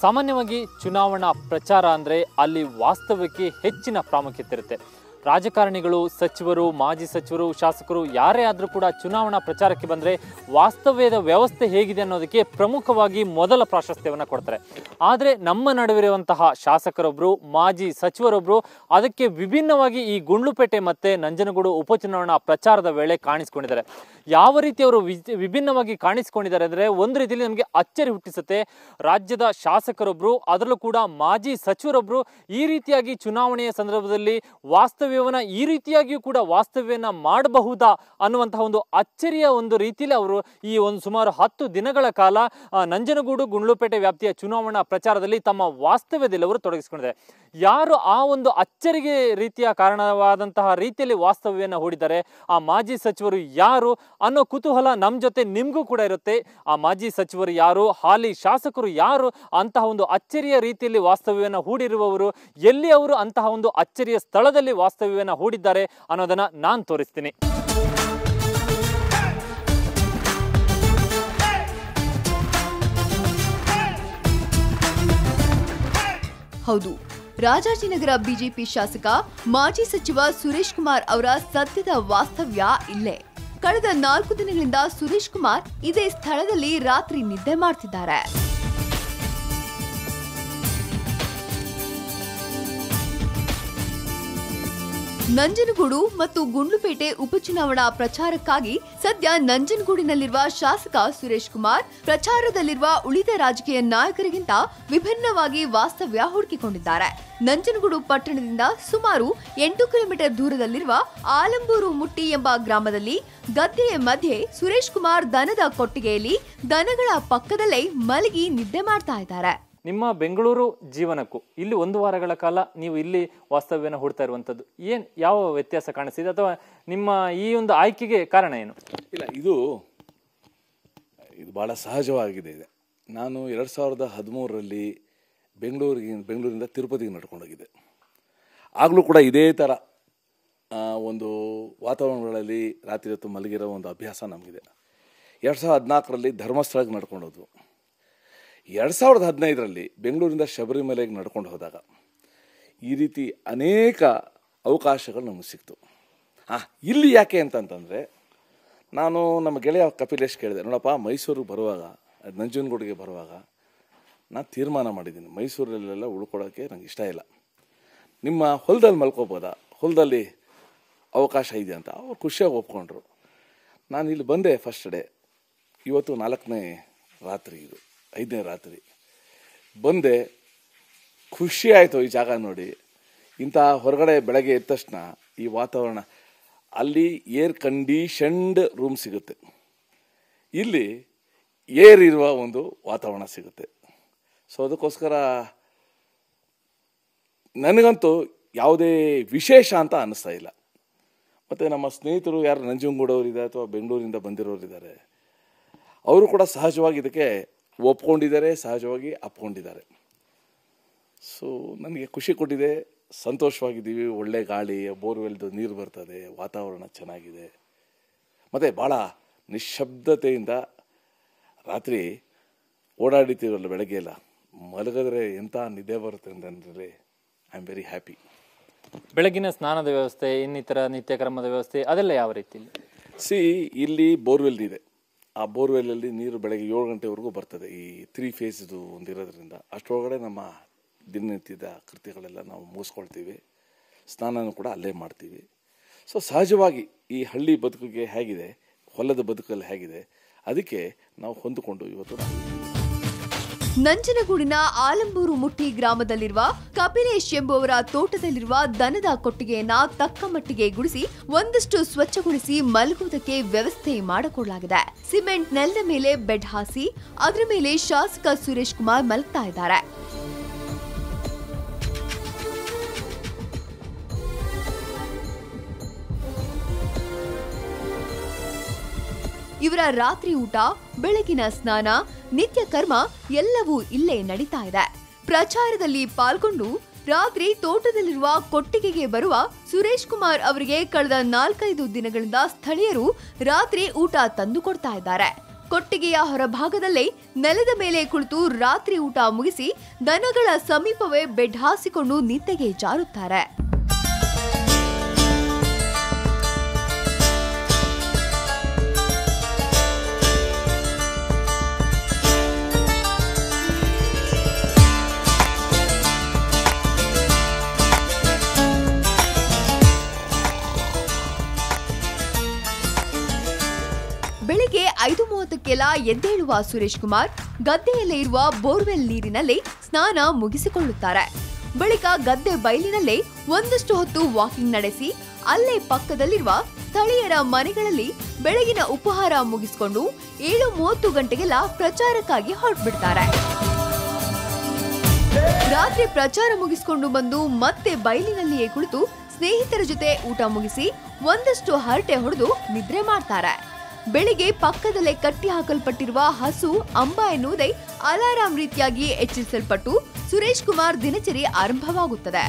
ಸಾಮಾನ್ಯವಾಗಿ ಚುನಾವಣಾ ಪ್ರಚಾರ ಅಂದರೆ ಅಲ್ಲಿ ವಾಸ್ತವಕ್ಕೆ ಹೆಚ್ಚಿನ ಪ್ರಾಮುಖ್ಯತೆ ಇರುತ್ತೆ. ರಾಜಕಾರಣಿಗಳು, ಸಚಿವರು, ಮಾಜಿ ಸಚಿವರು, ಶಾಸಕರು ಯಾರೇ ಆದರೂ ಕೂಡ ಚುನಾವಣಾ ಪ್ರಚಾರಕ್ಕೆ ಬಂದರೆ ವಾಸ್ತವ್ಯದ ವ್ಯವಸ್ಥೆ ಹೇಗಿದೆ ಅನ್ನೋದಕ್ಕೆ ಪ್ರಮುಖವಾಗಿ ಮೊದಲ ಪ್ರಾಶಸ್ತ್ಯವನ್ನು ಕೊಡ್ತಾರೆ. ಆದರೆ ನಮ್ಮ ನಡುವಿರುವಂತಹ ಶಾಸಕರೊಬ್ಬರು ಮಾಜಿ ಸಚಿವರೊಬ್ಬರು ಅದಕ್ಕೆ ವಿಭಿನ್ನವಾಗಿ ಈ ಗುಂಡ್ಲುಪೇಟೆ ಮತ್ತು ನಂಜನಗೂಡು ಉಪಚುನಾವಣಾ ಪ್ರಚಾರದ ವೇಳೆ ಕಾಣಿಸ್ಕೊಂಡಿದ್ದಾರೆ. ಯಾವ ರೀತಿ ಅವರು ವಿಭಿನ್ನವಾಗಿ ಕಾಣಿಸ್ಕೊಂಡಿದ್ದಾರೆ ಅಂದರೆ ಒಂದು ರೀತಿಯಲ್ಲಿ ನಮಗೆ ಅಚ್ಚರಿ ಹುಟ್ಟಿಸುತ್ತೆ. ರಾಜ್ಯದ ಶಾಸಕರೊಬ್ಬರು ಅದರಲ್ಲೂ ಕೂಡ ಮಾಜಿ ಸಚಿವರೊಬ್ಬರು ಈ ರೀತಿಯಾಗಿ ಚುನಾವಣೆಯ ಸಂದರ್ಭದಲ್ಲಿ ವಾಸ್ತವ್ಯವನ್ನ ಈ ರೀತಿಯಾಗಿಯೂ ಕೂಡ ವಾಸ್ತವ್ಯನ ಮಾಡಬಹುದಾ ಅನ್ನುವಂತಹ ಒಂದು ಅಚ್ಚರಿಯ ಒಂದು ರೀತಿಯಲ್ಲಿ ಅವರು ಈ ಒಂದು ಸುಮಾರು ಹತ್ತು ದಿನಗಳ ಕಾಲ ನಂಜನಗೂಡು ಗುಂಡ್ಲುಪೇಟೆ ವ್ಯಾಪ್ತಿಯ ಚುನಾವಣಾ ಪ್ರಚಾರದಲ್ಲಿ ತಮ್ಮ ವಾಸ್ತವ್ಯದಲ್ಲಿ ಅವರು ತೊಡಗಿಸಿಕೊಂಡಿದ್ದಾರೆ. ಯಾರು ಆ ಒಂದು ಅಚ್ಚರಿಗೆ ರೀತಿಯ ಕಾರಣವಾದಂತಹ ರೀತಿಯಲ್ಲಿ ವಾಸ್ತವ್ಯನ ಹೂಡಿದ್ದಾರೆ, ಆ ಮಾಜಿ ಸಚಿವರು ಯಾರು ಅನ್ನೋ ಕುತೂಹಲ ನಮ್ಮ ಜೊತೆ ನಿಮಗೂ ಕೂಡ ಇರುತ್ತೆ. ಆ ಮಾಜಿ ಸಚಿವರು ಯಾರು, ಹಾಲಿ ಶಾಸಕರು ಯಾರು, ಅಂತಹ ಒಂದು ಅಚ್ಚರಿಯ ರೀತಿಯಲ್ಲಿ ವಾಸ್ತವ್ಯವನ್ನು ಹೂಡಿರುವವರು, ಎಲ್ಲಿ ಅವರು ಅಂತಹ ಒಂದು ಅಚ್ಚರಿಯ ಸ್ಥಳದಲ್ಲಿ ವಾಸ್ತವ್ಯವನ್ನು ಹೂಡಿದ್ದಾರೆ ಅನ್ನೋದನ್ನು ನಾನು ತೋರಿಸ್ತೀನಿ. ಹೌದು. ರಾಜಾಜಿನಗರ ಬಿಜೆಪಿ ಶಾಸಕ, ಮಾಜಿ ಸಚಿವ ಸುರೇಶ್ ಕುಮಾರ್ ಅವರ ಸದ್ಯದ ವಾಸ್ತವ್ಯ ಇಲ್ಲೇ. ಕಳೆದ ನಾಲ್ಕು ದಿನಗಳಿಂದ ಸುರೇಶ್ ಕುಮಾರ್ ಇದೇ ಸ್ಥಳದಲ್ಲಿ ರಾತ್ರಿ ನಿದ್ದೆ ಮಾಡ್ತಿದ್ದಾರೆ. ನಂಜನಗೂಡು ಮತ್ತು ಗುಂಡ್ಲುಪೇಟೆ ಉಪಚುನಾವಣಾ ಪ್ರಚಾರಕ್ಕಾಗಿ ಸದ್ಯ ನಂಜನಗೂಡಿನಲ್ಲಿರುವ ಶಾಸಕ ಸುರೇಶ್ ಕುಮಾರ್ ಪ್ರಚಾರದಲ್ಲಿರುವ ಉಳಿದ ರಾಜಕೀಯ ನಾಯಕರಿಗಿಂತ ವಿಭಿನ್ನವಾಗಿ ವಾಸ್ತವ್ಯ ಹುಡುಕಿಕೊಂಡಿದ್ದಾರೆ. ನಂಜನಗೂಡು ಪಟ್ಟಣದಿಂದ ಸುಮಾರು ಎಂಟು ಕಿಲೋಮೀಟರ್ ದೂರದಲ್ಲಿರುವ ಆಲಂಬೂರು ಮುಟ್ಟಿ ಎಂಬ ಗ್ರಾಮದಲ್ಲಿ ಗದ್ದೆಯ ಮಧ್ಯೆ ಸುರೇಶ್ ಕುಮಾರ್ ದನದ ಕೊಟ್ಟಿಗೆಯಲ್ಲಿ ದನಗಳ ಪಕ್ಕದಲ್ಲೇ ಮಲಗಿ ನಿದ್ದೆ ಮಾಡ್ತಾ ಇದ್ದಾರೆ. ನಿಮ್ಮ ಬೆಂಗಳೂರು ಜೀವನಕ್ಕೂ ಇಲ್ಲಿ ಒಂದು ವಾರಗಳ ಕಾಲ ನೀವು ಇಲ್ಲಿ ವಾಸ್ತವ್ಯನ ಹುಡ್ತಾ ಇರುವಂಥದ್ದು. ಏನು ಯಾವ ವ್ಯತ್ಯಾಸ ಕಾಣಿಸ್ತಿದೆ? ಅಥವಾ ನಿಮ್ಮ ಈ ಒಂದು ಆಯ್ಕೆಗೆ ಕಾರಣ ಏನು? ಇಲ್ಲ, ಇದು ಇದು ಭಾಳ ಸಹಜವಾಗಿದೆ ಇದೆ. ನಾನು ಎರಡು ಸಾವಿರದ ಹದಿಮೂರರಲ್ಲಿ ಬೆಂಗಳೂರಿಗೆ, ಬೆಂಗಳೂರಿಂದ ತಿರುಪತಿಗೆ ನಡ್ಕೊಂಡೋಗಿದ್ದೆ. ಆಗಲೂ ಕೂಡ ಇದೇ ಥರ ಒಂದು ವಾತಾವರಣಗಳಲ್ಲಿ ರಾತ್ರಿ ಹೊತ್ತು ಮಲಗಿರೋ ಒಂದು ಅಭ್ಯಾಸ ನಮಗಿದೆ. ಎರಡು ಸಾವಿರದ ಹದಿನಾಲ್ಕರಲ್ಲಿ ಧರ್ಮಸ್ಥಳಕ್ಕೆ ನಡ್ಕೊಂಡೋದ್ವು. ಎರಡು ಸಾವಿರದ ಹದಿನೈದರಲ್ಲಿ ಬೆಂಗಳೂರಿಂದ ಶಬರಿಮಲೆಗೆ ನಡ್ಕೊಂಡು ಹೋದಾಗ ಈ ರೀತಿ ಅನೇಕ ಅವಕಾಶಗಳು ನಮಗೆ ಸಿಕ್ತು. ಹಾಂ ಇಲ್ಲಿ ಯಾಕೆ ಅಂತಂತಂದರೆ, ನಾನು ನಮ್ಮ ಗೆಳೆಯ ಕಪಿಲೇಶ್ ಕೇಳಿದೆ, ನೋಡಪ್ಪ ಮೈಸೂರಿಗೆ ಬರುವಾಗ, ನಂಜನಗೂಡಿಗೆ ಬರುವಾಗ ನಾನು ತೀರ್ಮಾನ ಮಾಡಿದ್ದೀನಿ. ಮೈಸೂರಲ್ಲೆಲ್ಲ ಉಳ್ಕೊಳ್ಳೋಕ್ಕೆ ನಂಗೆ ಇಷ್ಟ ಇಲ್ಲ. ನಿಮ್ಮ ಹೊಲದಲ್ಲಿ ಮಲ್ಕೋಬೋದಾ? ಹೊಲದಲ್ಲಿ ಅವಕಾಶ ಇದೆ ಅಂತ. ಅವ್ರು ಖುಷಿಯಾಗಿ ಒಪ್ಕೊಂಡ್ರು. ನಾನು ಇಲ್ಲಿ ಬಂದೆ ಫಸ್ಟ್ ಡೇ ಇವತ್ತು ನಾಲ್ಕನೇ ರಾತ್ರಿ ಇದು. ಐದನೇ ರಾತ್ರಿ. ಬಂದೆ, ಖುಷಿ ಆಯಿತು ಈ ಜಾಗ ನೋಡಿ. ಇಂಥ ಹೊರಗಡೆ ಬೆಳಗ್ಗೆ ಎದ್ದ ತಕ್ಷಣ ಈ ವಾತಾವರಣ, ಅಲ್ಲಿ ಏರ್ ಕಂಡೀಷನ್ಡ್ ರೂಮ್ ಸಿಗುತ್ತೆ. ಇಲ್ಲಿ ಏರ್ ಇರುವ ಒಂದು ವಾತಾವರಣ ಸಿಗುತ್ತೆ. ಸೊ ಅದಕ್ಕೋಸ್ಕರ ನನಗಂತೂ ಯಾವುದೇ ವಿಶೇಷ ಅಂತ ಅನ್ನಿಸ್ತಾ ಇಲ್ಲ. ಮತ್ತು ನಮ್ಮ ಸ್ನೇಹಿತರು ಯಾರು ನಂಜನಗೂಡವರಿದ್ದಾರೆ ಅಥವಾ ಬೆಂಗಳೂರಿಂದ ಬಂದಿರೋರಿದ್ದಾರೆ, ಅವರು ಕೂಡ ಸಹಜವಾಗಿ ಇದಕ್ಕೆ ಒಪ್ಕೊಂಡಿದ್ದಾರೆ ಸಹಜವಾಗಿ ಅಪ್ಕೊಂಡಿದ್ದಾರೆ. ಸೊ ನನಗೆ ಖುಷಿ ಕೊಟ್ಟಿದೆ. ಸಂತೋಷವಾಗಿದ್ದೀವಿ. ಒಳ್ಳೆ ಗಾಳಿ ಬೋರ್ವೆಲ್ದು ನೀರು ಬರ್ತದೆ ವಾತಾವರಣ ಚೆನ್ನಾಗಿದೆ. ಮತ್ತು ಭಾಳ ನಿಶ್ಶಬ್ದತೆಯಿಂದ ರಾತ್ರಿ ಓಡಾಡಿತೀವಲ್ಲ ಬೆಳಗ್ಗೆ ಎಲ್ಲ ಮಲಗಿದ್ರೆ ಎಂಥ ನಿದ್ದೆ ಬರುತ್ತೆ ಅಂತಂದರೆ ಐ ಆಮ್ ವೆರಿ ಹ್ಯಾಪಿ ಬೆಳಗಿನ ಸ್ನಾನದ ವ್ಯವಸ್ಥೆ ಇನ್ನಿತರ ನಿತ್ಯಕ್ರಮದ ವ್ಯವಸ್ಥೆ ಅದೆಲ್ಲ ಯಾವ ರೀತಿ ಸಿ ಇಲ್ಲಿ ಬೋರ್ವೆಲ್ ಇದೆ ಆ ಬೋರ್ವೆಲ್ಲಲ್ಲಿ ನೀರು ಬೆಳಗ್ಗೆ ಏಳು ಗಂಟೆವರೆಗೂ ಬರ್ತದೆ. ಈ ತ್ರೀ ಫೇಸ್ದು ಒಂದಿರೋದ್ರಿಂದ ಅಷ್ಟರೊಳಗಡೆ ನಮ್ಮ ದಿನನಿತ್ಯದ ಕೃತಿಗಳೆಲ್ಲ ನಾವು ಮುಗಿಸ್ಕೊಳ್ತೀವಿ. ಸ್ನಾನನೂ ಕೂಡ ಅಲ್ಲೇ ಮಾಡ್ತೀವಿ. ಸೊ ಸಹಜವಾಗಿ ಈ ಹಳ್ಳಿ ಬದುಕಿಗೆ ಹೇಗಿದೆ, ಹೊಲದ ಬದುಕಲ್ಲಿ ಹೇಗಿದೆ, ಅದಕ್ಕೆ ನಾವು ಹೊಂದಿಕೊಂಡು ಇವತ್ತು ನಂಜನಗೂಡಿನ ಆಲಂಬೂರು ಮುಟ್ಟಿ ಗ್ರಾಮದಲ್ಲಿರುವ ಕಪಿಲೇಶ್ ಎಂಬುವರ ತೋಟದಲ್ಲಿರುವ ದನದ ಕೊಟ್ಟಿಗೆಯನ್ನ ತಕ್ಕ ಮಟ್ಟಿಗೆ ಗುಡಿಸಿ ಒಂದಷ್ಟು ಸ್ವಚ್ಛಗೊಳಿಸಿ ಮಲಗುವುದಕ್ಕೆ ವ್ಯವಸ್ಥೆ ಮಾಡಿಕೊಳ್ಳಲಾಗಿದೆ. ಸಿಮೆಂಟ್ ನೆಲದ ಮೇಲೆ ಬೆಡ್ ಹಾಸಿ, ಅದರ ಮೇಲೆ ಶಾಸಕ ಸುರೇಶ್ ಕುಮಾರ್ ಮಲಗ್ತಾ ಇದ್ದಾರೆ. ಇವರ ರಾತ್ರಿ ಊಟ, ಬೆಳಗಿನ ಸ್ನಾನ, ನಿತ್ಯ ಕರ್ಮ ಎಲ್ಲವೂ ಇಲ್ಲೇ ನಡೀತಾ ಇದೆ. ಪ್ರಚಾರದಲ್ಲಿ ಪಾಲ್ಗೊಂಡು ರಾತ್ರಿ ತೋಟದಲ್ಲಿರುವ ಕೊಟ್ಟಿಗೆಗೆ ಬರುವ ಸುರೇಶ್ ಕುಮಾರ್ ಅವರಿಗೆ ಕಳೆದ ನಾಲ್ಕೈದು ದಿನಗಳಿಂದ ಸ್ಥಳೀಯರು ರಾತ್ರಿ ಊಟ ತಂದು ಕೊಡ್ತಾ ಇದ್ದಾರೆ. ಕೊಟ್ಟಿಗೆಯ ಹೊರಭಾಗದಲ್ಲೇ ನೆಲದ ಮೇಲೆ ಕುಳಿತು ರಾತ್ರಿ ಊಟ ಮುಗಿಸಿ ದನಗಳ ಸಮೀಪವೇ ಬೆಡ್ ಹಾಸಿಕೊಂಡು ನಿದ್ದೆಗೆ ಜಾರುತ್ತಾರೆ. ಎದ್ದೇಳುವ ಸುರೇಶ್ ಕುಮಾರ್, ಗದ್ದೆಯಲ್ಲೇ ಇರುವ ಬೋರ್ವೆಲ್ ನೀರಿನಲ್ಲಿ ಸ್ನಾನ ಮುಗಿಸಿಕೊಳ್ಳುತ್ತಾರೆ. ಬಳಿಕ ಗದ್ದೆ ಬಯಲಿನಲ್ಲೇ ಒಂದಷ್ಟು ಹೊತ್ತು ವಾಕಿಂಗ್ ನಡೆಸಿ, ಅಲ್ಲೇ ಪಕ್ಕದಲ್ಲಿರುವ ಸ್ಥಳೀಯರ ಮನೆಗಳಲ್ಲಿ ಬೆಳಗಿನ ಉಪಹಾರ ಮುಗಿಸಿಕೊಂಡು ಏಳು ಮೂವತ್ತು ಗಂಟೆಗೆಲ್ಲ ಪ್ರಚಾರಕ್ಕಾಗಿ ಹೊರಟ್ಬಿಡ್ತಾರೆ. ರಾತ್ರಿ ಪ್ರಚಾರ ಮುಗಿಸಿಕೊಂಡು ಬಂದು ಮತ್ತೆ ಬಯಲಿನಲ್ಲಿಯೇ ಕುಳಿತು ಸ್ನೇಹಿತರ ಜೊತೆ ಊಟ ಮುಗಿಸಿ ಒಂದಷ್ಟು ಹರಟೆ ಹೊಡೆದು ನಿದ್ರೆ ಮಾಡ್ತಾರೆ. ಬೆಳಿಗ್ಗೆ ಪಕ್ಕದಲ್ಲೇ ಕಟ್ಟಿ ಹಾಕಲ್ಪಟ್ಟಿರುವ ಹಸು ಅಂಬ ಎನ್ನುವುದೇ ಅಲಾರಾಂ ರೀತಿಯಾಗಿ ಎಚ್ಚರಿಸಲ್ಪಟ್ಟು ಸುರೇಶ್ ಕುಮಾರ್ ದಿನಚರಿ ಆರಂಭವಾಗುತ್ತದೆ.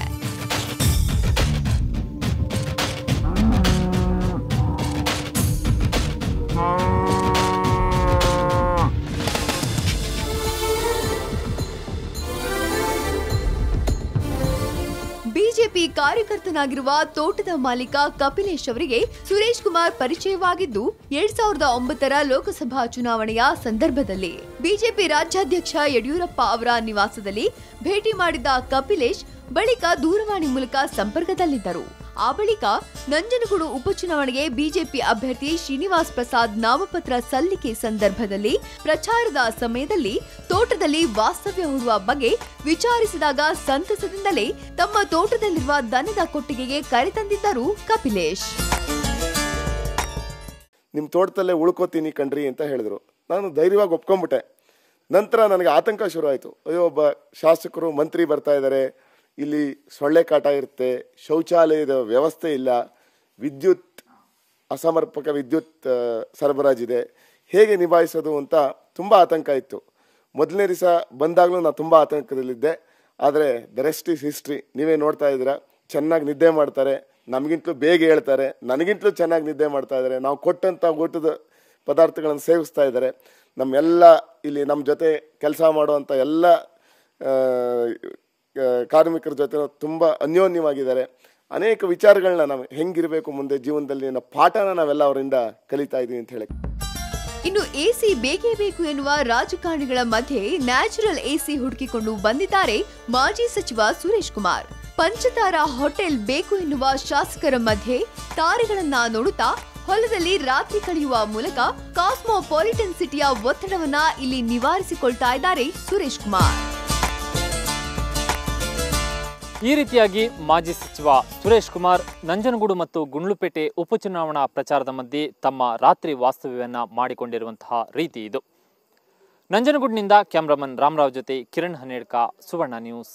ಬಿಜೆಪಿ ಕಾರ್ಯಕರ್ತನಾಗಿರುವ ತೋಟದ ಮಾಲೀಕ ಕಪಿಲೇಶ್ ಅವರಿಗೆ ಸುರೇಶ್ ಕುಮಾರ್ ಪರಿಚಯವಾಗಿದ್ದು, ಎರಡ್ ಸಾವಿರದ ಒಂಬತ್ತರ ಲೋಕಸಭಾ ಚುನಾವಣೆಯ ಸಂದರ್ಭದಲ್ಲಿ ಬಿಜೆಪಿ ರಾಜ್ಯಾಧ್ಯಕ್ಷ ಯಡಿಯೂರಪ್ಪ ಅವರ ನಿವಾಸದಲ್ಲಿ ಭೇಟಿ ಮಾಡಿದ್ದ ಕಪಿಲೇಶ್ ಬಳಿಕ ದೂರವಾಣಿ ಮೂಲಕ ಸಂಪರ್ಕದಲ್ಲಿದ್ದರು. ಆ ಬಳಿಕ ನಂಜನಗೂಡು ಉಪಚುನಾವಣೆಗೆ ಬಿಜೆಪಿ ಅಭ್ಯರ್ಥಿ ಶ್ರೀನಿವಾಸ್ ಪ್ರಸಾದ್ ನಾಮಪತ್ರ ಸಲ್ಲಿಕೆ ಸಂದರ್ಭದಲ್ಲಿ ಪ್ರಚಾರದ ಸಮಯದಲ್ಲಿ ತೋಟದಲ್ಲಿ ವಾಸ್ತವ್ಯ ಹೂಡುವ ಬಗ್ಗೆ ವಿಚಾರಿಸಿದಾಗ ಸಂತಸದಿಂದಲೇ ತಮ್ಮ ತೋಟದಲ್ಲಿರುವ ದನದ ಕೊಟ್ಟಿಗೆಗೆ ಕರೆತಂದಿದ್ದರು ಕಪಿಲೇಶ್. ನಿಮ್ಮ ತೋಟದಲ್ಲೇ ಉಳ್ಕೋತೀನಿ ಕಣ್ರಿ ಅಂತ ಹೇಳಿದ್ರು. ನಾನು ಧೈರ್ಯವಾಗಿ ಒಪ್ಕೊಂಡ್ಬಿಟ್ಟೆ ನಂತರ ನನಗೆ ಆತಂಕ ಶುರುವಾಯಿತು. ಅಯ್ಯೋ, ಒಬ್ಬ ಶಾಸಕರು, ಮಂತ್ರಿ ಬರ್ತಾ ಇದ್ದಾರೆ. ಇಲ್ಲಿ ಸೊಳ್ಳೆ ಕಾಟ ಇರುತ್ತೆ, ಶೌಚಾಲಯದ ವ್ಯವಸ್ಥೆ ಇಲ್ಲ, ವಿದ್ಯುತ್, ಅಸಮರ್ಪಕ ವಿದ್ಯುತ್ ಸರಬರಾಜಿದೆ ಹೇಗೆ ನಿಭಾಯಿಸೋದು ಅಂತ ತುಂಬ ಆತಂಕ ಇತ್ತು. ಮೊದಲನೇ ದಿವಸ ಬಂದಾಗಲೂ ನಾನು ತುಂಬ ಆತಂಕದಲ್ಲಿದ್ದೆ. ಆದರೆ ದ ರೆಸ್ಟ್ ಇಸ್ ಹಿಸ್ಟ್ರಿ ನೀವೇ ನೋಡ್ತಾ ಇದ್ದೀರಾ, ಚೆನ್ನಾಗಿ ನಿದ್ದೆ ಮಾಡ್ತಾರೆ. ನಮಗಿಂತಲೂ ಬೇಗ ಹೇಳ್ತಾರೆ. ನನಗಿಂತಲೂ ಚೆನ್ನಾಗಿ ನಿದ್ದೆ ಮಾಡ್ತಾ ಇದ್ದಾರೆ. ನಾವು ಕೊಟ್ಟಂಥ ಊಟದ ಪದಾರ್ಥಗಳನ್ನು ಸೇವಿಸ್ತಾ ಇದ್ದಾರೆ. ನಮ್ಮೆಲ್ಲ ಇಲ್ಲಿ ನಮ್ಮ ಜೊತೆ ಕೆಲಸ ಮಾಡುವಂಥ ಎಲ್ಲ ಕಾರ್ಮಿಕರ ಜೊತೆ ತುಂಬ ಅನ್ಯೋನ್ಯವಾಗಿದ್ದಾರೆ. ಅನೇಕ ವಿಚಾರಗಳನ್ನ ನಾವು ಹೆಂಗಿರಬೇಕು ಮುಂದೆ ಜೀವನದಲ್ಲಿ ಪಾಠನ ನಾವೆಲ್ಲ ಅವರಿಂದ ಕಲಿತಾ ಇದ್ದೀವಿ ಅಂತ ಹೇಳಿ. ಇನ್ನು ಎಸಿ ಬೇಕೇ ಬೇಕು ಎನ್ನುವ ರಾಜಕಾರಣಿಗಳ ಮಧ್ಯೆ ನ್ಯಾಚುರಲ್ ಎಸಿ ಹುಡುಕಿಕೊಂಡು ಬಂದಿದ್ದಾರೆ ಮಾಜಿ ಸಚಿವ ಸುರೇಶ್ ಕುಮಾರ್. ಪಂಚತಾರ ಹೋಟೆಲ್ ಬೇಕು ಎನ್ನುವ ಶಾಸಕರ ಮಧ್ಯೆ ತಾರೆಗಳನ್ನ ನೋಡುತ್ತಾ ಹೊಲದಲ್ಲಿ ರಾತ್ರಿ ಕಳೆಯುವ ಮೂಲಕ ಕಾಸ್ಮೋಪಾಲಿಟನ್ ಸಿಟಿಯ ಒತ್ತಡವನ್ನ ಇಲ್ಲಿ ನಿವಾರಿಸಿಕೊಳ್ತಾ ಇದ್ದಾರೆ ಸುರೇಶ್ ಕುಮಾರ್. ಈ ರೀತಿಯಾಗಿ ಮಾಜಿ ಸಚಿವ ಸುರೇಶ್ ಕುಮಾರ್, ನಂಜನಗೂಡು ಮತ್ತು ಗುಂಡ್ಲುಪೇಟೆ ಉಪಚುನಾವಣಾ ಪ್ರಚಾರದ ಮಧ್ಯೆ ತಮ್ಮ ರಾತ್ರಿ ವಾಸ್ತವ್ಯವನ್ನು ಮಾಡಿಕೊಂಡಿರುವಂತಹ ರೀತಿ ಇದು. ನಂಜನಗೂಡಿನಿಂದ ಕ್ಯಾಮ್ರಾಮನ್ ರಾಮರಾವ್ ಜೊತೆ ಕಿರಣ್ ಹನೇಡ್ಕ ಸುವರ್ಣ ನ್ಯೂಸ್.